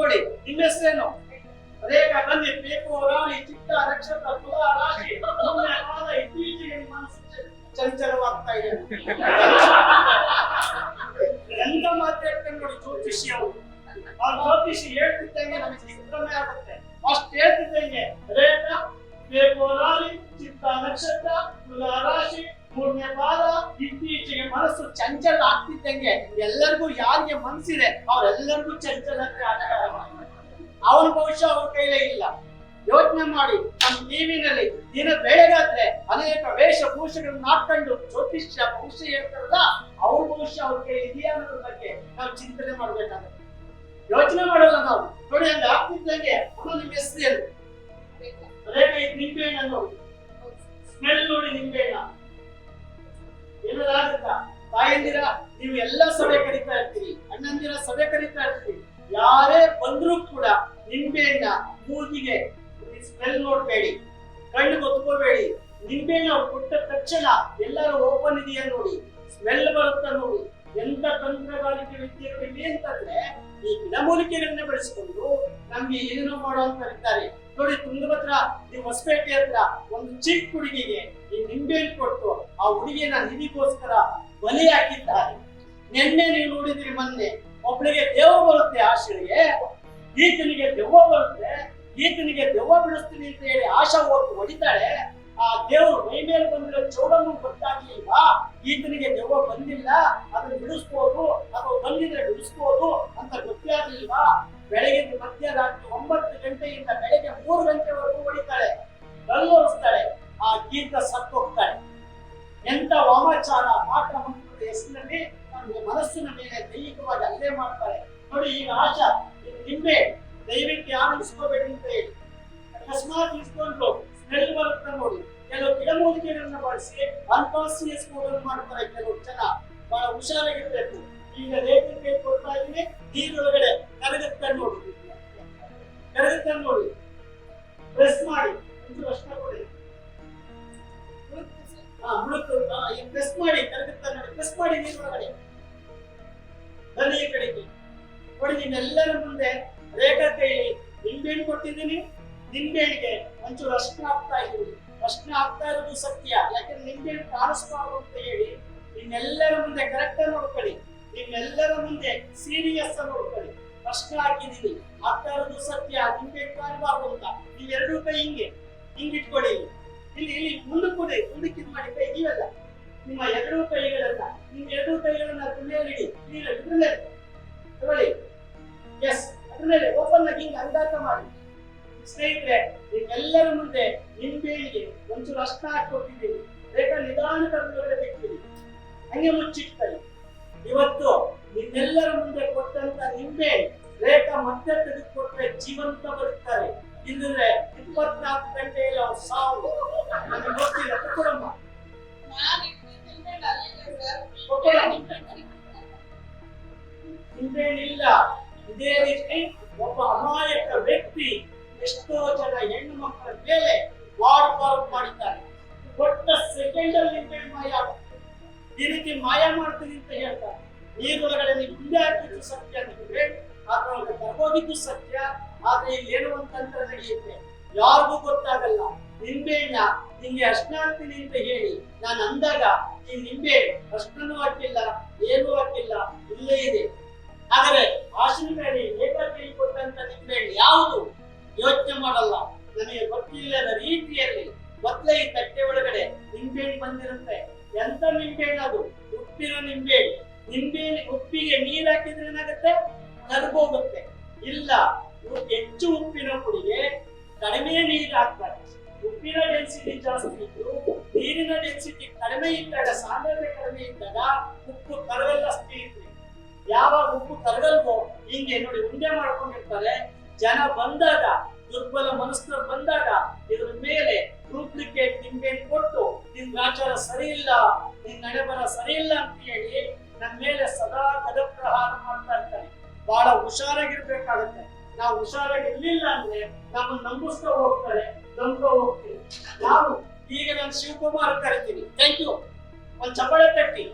ತಿಳ್ಕೊಳ್ಳಿ ನಿಮ್ಮ ಹೆಸರೇನು ಅದೇ ಬನ್ನಿ ಪೇಪು ರಾಣಿ ಚಿತ್ತ ನಕ್ಷತ್ರ ತುಲಾ ರಾಶಿ ಇತ್ತೀಚೆಗೆ ಮನಸ್ಸು ಚಂಚಲವಾಗ್ತಾ ಇದೆ. ಎಂತ ಮಾತಾಡ್ತಾರೆ ನೋಡಿ ಜ್ಯೋತಿಷಿ ಅವರು. ಆ ಜ್ಯೋತಿಷಿ ಹೇಳ್ತಿದ್ದಂಗೆ ನಮಗೆ ಸಿದ್ಧಮೆ ಆಗುತ್ತೆ. ಅಷ್ಟು ಹೇಳ್ತಿದ್ದಂಗೆ ರೇಖ ಪೇಪು ರಾಣಿ ಚಿತ್ತ ನಕ್ಷತ್ರ ತುಲಾ ರಾಶಿ ಮೂರನೇ ವಾರ ಇತ್ತೀಚೆಗೆ ಮನಸ್ಸು ಚಂಚಲ ಆಗ್ತಿದ್ದಂಗೆ ಎಲ್ಲರಿಗೂ ಯಾರಿಗೆ ಮನಸ್ಸಿದೆ, ಅವ್ರೆಲ್ಲರಿಗೂ ಚಂಚಲಕ್ಕೆ ಆಗ್ತಾರೆ ಅವನ ಭವಿಷ್ಯ ಅವ್ರ ಕೈಲೇ ಇಲ್ಲ. ಯೋಚನೆ ಮಾಡಿ ನಮ್ಮ ಟಿವಿನಲ್ಲಿ ದಿನ ಬೆಳಗಾದ್ರೆ ಅನೇಕ ವೇಷಭೂಷೆಗಳನ್ನ ಹಾಕೊಂಡು ಜ್ಯೋತಿಷ್ಯ ಭವಿಷ್ಯ ಹೇಳ್ತಾರಲ್ಲ ಅವ್ರ ಭವಿಷ್ಯ ಅವ್ರ ಕೈ ಇದೆಯಾ ಅನ್ನೋದ್ರ ಬಗ್ಗೆ ನಾವು ಚಿಂತನೆ ಮಾಡ್ಬೇಕಾಗುತ್ತೆ. ಯೋಚನೆ ಮಾಡಲ್ಲ ನಾವು. ನೋಡಿ ಅಲ್ಲಿ ಆಗ್ತಿದ್ದಂಗೆ ಅವನು ನಿಮ್ಗೆ ಹೆಸರು ಏನು? ನೋಡಿ. ಸ್ಮೆಲ್ ನೋಡಿ ನಿಂಬೆಹಣ್ಣ ಏನಾಗುತ್ತಾ ತಾಯಂದಿರ, ನೀವು ಎಲ್ಲ ಸಭೆ ಕರೀತಾ ಇರ್ತೀರಿ. ಅಣ್ಣಂದಿರ ಸಭೆ ಕರೀತಾ ಇರ್ತೀರಿ. ಯಾರೇ ಬಂದ್ರೂ ಕೂಡ ನಿಂಬೆಹಣ್ಣ ಮೂಗಿಗೆ. ಸ್ಮೆಲ್ ನೋಡ್ಬೇಡಿ. ಕಣ್ಣು ಗೊತ್ಕೋಬೇಡಿ ನಿಂಬೆಹಣ್ಣು ಕೊಟ್ಟ ತಕ್ಷಣ ಎಲ್ಲರೂ ಓಪನ್ ಇದೆಯಾ ನೋಡಿ. ಸ್ಮೆಲ್ ಬರುತ್ತ ನೋಡಿ. ಎಂತ ತಂತ್ರಗಾರಿಕೆ ವಿದ್ಯೆಗಳಿವೆ ಅಂತಂದ್ರೆ ಈ ಗಿಡಮೂಲಿಕೆಗಳನ್ನ ಬೆಳೆಸಿಕೊಂಡು ನಮ್ಗೆ ಏನೇನೋ ಮಾಡೋ ಅಂತ ಇರ್ತಾರೆ. ನೋಡಿ, ತುಂಗಭದ್ರ ಈ ಹೊಸಪೇಟೆ ಹತ್ರ ಒಂದು ಚಿಕ್ಕ ಹುಡುಗಿಗೆ ಈ ನಿಂಬೆಹಣ್ಣು ಕೊಟ್ಟು ಆ ಹುಡುಗಿಯನ್ನ ನಿಧಿಗೋಸ್ಕರ ಬಲಿ ಹಾಕಿದ್ದಾರೆ. ನಿನ್ನೆ ನೀವು ನೋಡಿದ್ರಿ ಮೊನ್ನೆ. ಒಬ್ಳಿಗೆ ದೇವ ಬರುತ್ತೆ ಆಶೆಗೆ ಈತನಿಗೆ ದೆವ್ವ ಬರುತ್ತೆ, ಈತನಿಗೆ ದೆವ್ವ ಬಿಡಿಸ್ತೀನಿ ಅಂತ ಹೇಳಿ ಆಶಾ ಹೋಗಿ ಹೊಡಿತಾಳೆ, ಆ ದೇವರು ಮೈ ಮೇಲೆ ಬಂದಿರೋ ಚೌಡನ್ನು ಗೊತ್ತಾಗ್ಲಿಲ್ವಾ ಈತನಿಗೆ ದೆವ್ವ ಬಂದಿಲ್ಲ, ಅದನ್ನ ಬಿಡಿಸ್ಬೋದು, ಅಥವಾ ಬಂದಿದ್ರೆ ಬಿಡಿಸ್ಬೋದು ಅಂತ ಗೊತ್ತೇ ಬೆಳಗಿನ ಮಧ್ಯರಾತ್ರಿ ಒಂಬತ್ತು ಗಂಟೆಯಿಂದ ಬೆಳಗ್ಗೆ ಮೂರು ಗಂಟೆವರೆಗೂ ಹೊಡಿತಾಳೆ, ಕಲ್ಲೋರಿಸ್ತಾಳೆ, ಆ ಗೀತ ಸತ್ತೋಗ್ತಾಳೆ. ಎಂತ ವಾಮಾಚಾರ, ಮಾತ್ರ ಮಂತ್ರದ ಹೆಸರಿನಲ್ಲಿ ಮನಸ್ಸಿನ ಮೇಲೆ ದೈಹಿಕವಾಗಿ ಅಲ್ಲೇ ಮಾಡ್ತಾರೆ ನೋಡಿ ಈಗ ಆಶಾ ನಿಂಬೆ ದಯವಿಟ್ಟು ಯಾರು ಇಸ್ಕೋಬೇಡಿ ಹೇಳಿ. ಅಕಸ್ಮಾತ್ ಇಸ್ಕೊಂಡ್ರು ಸ್ಮೆಲ್ ಬರುತ್ತೆ ನೋಡಿ. ಕೆಲವು ಗಿಡಮೂಲಿಕೆಗಳನ್ನ ಬಳಸಿ ಅನ್ಕಾನ್ಸಿಯಸ್ ಮೂಡಲ್ ಮಾಡ್ತಾರೆ ಕೆಲವು ಜನ. ಬಹಳ ಹುಷಾರಾಗಿರ್ಬೇಕು. ಈಗ ರೇಟಿಂಗ್ ಕೊಡ್ತಾ ಇದೀನಿ ನೀರೊಳಗಡೆ ಕರಗುತ್ತೆ ನೋಡಿ. ಕರಗುತ್ತೆ ನೋಡಿ. ಪ್ರೆಸ್ ಮಾಡಿ. ಒಂದು ವರ್ಷ ಕೊಡಿ. ಮುಳುಕು ಪ್ರೆಸ್ ಮಾಡಿ. ಕರಗುತ್ತ ನೋಡಿ. ಪ್ರೆಸ್ ಮಾಡಿ ನೀರೊಳಗಡೆ. ಈ ಕಡೆಗೆ. ನೋಡಿ, ನಿಮ್ಮೆಲ್ಲರ ಮುಂದೆ ರೇಖಾ ಕೈಲಿ ನಿಂಬೆಹಣ್ಣು ಕೊಟ್ಟಿದ್ದೀನಿ? ನಿಂಬೆಹಣ್ಣಿಗೆ ಒಂಚೂರು ಅರ್ಶನ ಆಗ್ತಾ ಇದ್ದೀನಿ ಅರ್ಶನ ಆಗ್ತಾ ಇರೋದು ಸತ್ಯ. ಯಾಕಂದ್ರೆ ನಿಂಬೆಹಣ್ಣು ಕಾಣಿಸ್ಬಾರ್ದು ಅಂತ ಹೇಳಿ ನಿಮ್ಮೆಲ್ಲರ ಮುಂದೆ ಕರೆಕ್ಟ್ ನೋಡ್ಕೊಳ್ಳಿ. ನಿಮ್ಮೆಲ್ಲರ ಮುಂದೆ ಸೀರಿಯಸ್ ನೋಡ್ಕೊಳ್ಳಿ. ಅರ್ಶನ ಹಾಕಿದ್ದೀನಿ. ಆಗ್ತಾ ಇರೋದು ಸತ್ಯ. ನಿಂಬೆಹಣ್ಣು ಕಾಣಬಾರ್ದು ಅಂತ. ನೀವು ಎರಡೂ ಕೈ ಹಿಂಗೆ ಹಿಂಗೆ ಇಟ್ಕೊಳ್ಳಿ. ಇಲ್ಲಿ ಇಲ್ಲಿ ಮುಂದಕ್ಕೆ ಕೊಡಿ ಮುಂದಕ್ಕೆ ಇದು ಮಾಡಿ ಕೈ ನೀವಲ್ಲ. ನಿಮ್ಮ ಎರಡೂ ಕೈಗಳನ್ನ, ನಿಮ್ಮ ಎರಡೂ ಕೈಗಳನ್ನ ಇದ್ರ ಮೇಲೆ ತಗೊಳ್ಳಿ. ಎಸ್ ಅದ್ರ ಮೇಲೆ ಓಪನ್ ಆಗಿ ಹಿಂಗೆ ಅಂಗಾತ ಮಾಡಿ. ಸ್ನೇಹಿತರೆ ನಿಮ್ಮೆಲ್ಲರ ಮುಂದೆ ನಿಂಬೆಹಣ್ಣಿಗೆ ಒಂಚೂರು ಅಷ್ಟ ಹಾಕೊಟ್ಟಿದ್ದೀನಿ ಬೇಕಾ ನಿಧಾನ ಅದ್ರೊಳಗಡೆ ಬಿಡ್ತೀನಿ ಹಂಗೆ ಮುಚ್ಚಿಟ್ಕೊಳ್ಳಿ. ಇವತ್ತು ನಿಮ್ಮೆಲ್ಲರ ಮುಂದೆ ಕೊಟ್ಟಂತ ನಿಂಬೆ ರೇಖಾ ಮತ್ತೆ ತೆಗೆದುಕೊಟ್ರೆ ಜೀವಂತ ಬರುತ್ತಾರೆ ಇಲ್ಲದ್ರೆ ಇಪ್ಪತ್ನಾಲ್ಕು ಗಂಟೆಯಲ್ಲಿ ಅವ್ರು ಸಾವು. ಇದೇ ರೀತಿ ಒಬ್ಬ ಅಮಾಯಕ ವ್ಯಕ್ತಿ ಎಷ್ಟೋ ಜನ ಹೆಣ್ಣು ಮಕ್ಕಳ ಮೇಲೆ ವಾರ್ಡ್ ಪಾರ್ಕ್ ಮಾಡಿದ್ದಾರೆ. ಕೊಟ್ಟ ಸೆಕೆಂಡ್ ಅಲ್ಲಿ ಮಾಯ. ಈ ರೀತಿ ಮಾಯ ಮಾಡ್ತೀನಿ ಅಂತ ಹೇಳ್ತಾರೆ. ನೀರೊಳಗಡೆ ನೀವು ಹಾಕಿದ್ದು ಸತ್ಯ ನಿಮಗೆ ಅದರೊಳಗೆ ತಗೋಗಿದ್ದು ಸತ್ಯ, ಆದ್ರೆ ಇಲ್ಲಿ ಏನು ಅಂತಂದ್ರೆ ನಡೆಯುತ್ತೆ? ಯಾರಿಗೂ ಗೊತ್ತಾಗಲ್ಲ. ನಿಂಬೆ ನಿಂಗೆ ಅರ್ಶನ ಹಾಕ್ತೀನಿ ಅಂತ ಹೇಳಿ ನಾನು ಅಂದಾಗ, ಈ ನಿಂಬೆ ಅರ್ಶನೂ ಹಾಕಿಲ್ಲ, ಏನೂ ಹಾಕಿಲ್ಲ, ಇಲ್ಲೇ ಇದೆ. ಆದರೆ ಮಾಡಲ್ಲ. ನನಗೆ ಗೊತ್ತಿಲ್ಲದ ರೀತಿಯಲ್ಲಿ ಮೊದಲೇ ಈ ತಟ್ಟೆ ಒಳಗಡೆ ನಿಂಬೆಹಣ್ಣು ಬಂದಿರುತ್ತೆ. ಎಂತ ನಿಂಬೆಹಣ್ಣು ಅದು? ಉಪ್ಪಿನ ನಿಂಬೆಹಣ್ಣು. ನಿಂಬೆ ಉಪ್ಪಿಗೆ ನೀರ್ ಹಾಕಿದ್ರೆ ಏನಾಗುತ್ತೆ? ಕರ್ಗೋಗುತ್ತೆ. ಇಲ್ಲ ಹೆಚ್ಚು ಉಪ್ಪಿನ ಪುಡಿಗೆ ಕಡಿಮೆ ನೀರು ಹಾಕ್ತಾರೆ. ಉಪ್ಪಿನ ಡೆನ್ಸಿಟಿ ಜಾಸ್ತಿ ಇದ್ರು ನೀರಿನ ಡೆನ್ಸಿಟಿ ಕಡಿಮೆ ಇದ್ದಾಗ, ಸಾಂದ್ರತೆ ಕಡಿಮೆ ಇದ್ದಾಗ ಉಪ್ಪು ಕರಗಲ್ಲ ಸ್ನೇಹಿತರೆ. ಯಾವಾಗ ಉಪ್ಪು ಕರಗಲ್ವೋ, ಹಿಂಗೆ ನೋಡಿ ಉಂಡೆ ಮಾಡ್ಕೊಂಡಿರ್ತಾರೆ. ಜನ ಬಂದಾಗ ದುರ್ಬಲ ಮನಸ್ಸಿನ ಬಂದಾಗ ಇದ್ರ ಮೇಲೆ ಡೂಪ್ಲಿಕೇಟ್ ನಿಂಬೆಹಣ್ಣು ಕೊಟ್ಟು ನಿನ್ ಆಚಾರ ಸರಿ ಇಲ್ಲ ನಿನ್ ನಡೆಬರ ಸರಿ ಇಲ್ಲ ಅಂತ ಹೇಳಿ ನನ್ನ ಮೇಲೆ ಸದಾ ಗದಪ್ರಹಾರ ಮಾಡ್ತಾ ಇರ್ತಾರೆ. ಬಹಳ ಹುಷಾರಾಗಿರ್ಬೇಕಾಗತ್ತೆ. ನಾವು ಹುಷಾರಾಗಿರ್ಲಿಲ್ಲ ಅಂದ್ರೆ ನಮ್ಮ ನಂಬಿಸ್ತಾ ಹೋಗ್ತಾರೆ, ನಂಬ್ಕೊ ಹೋಗ್ತೀವಿ. ನಾವು ಈಗ ನಾನು ಶಿವಕುಮಾರ್ ಕರಿತೀನಿ. ಥ್ಯಾಂಕ್ ಯು ಒಂದ್ ಚಪ್ಪಾಳೆ ತಟ್ಟಿ.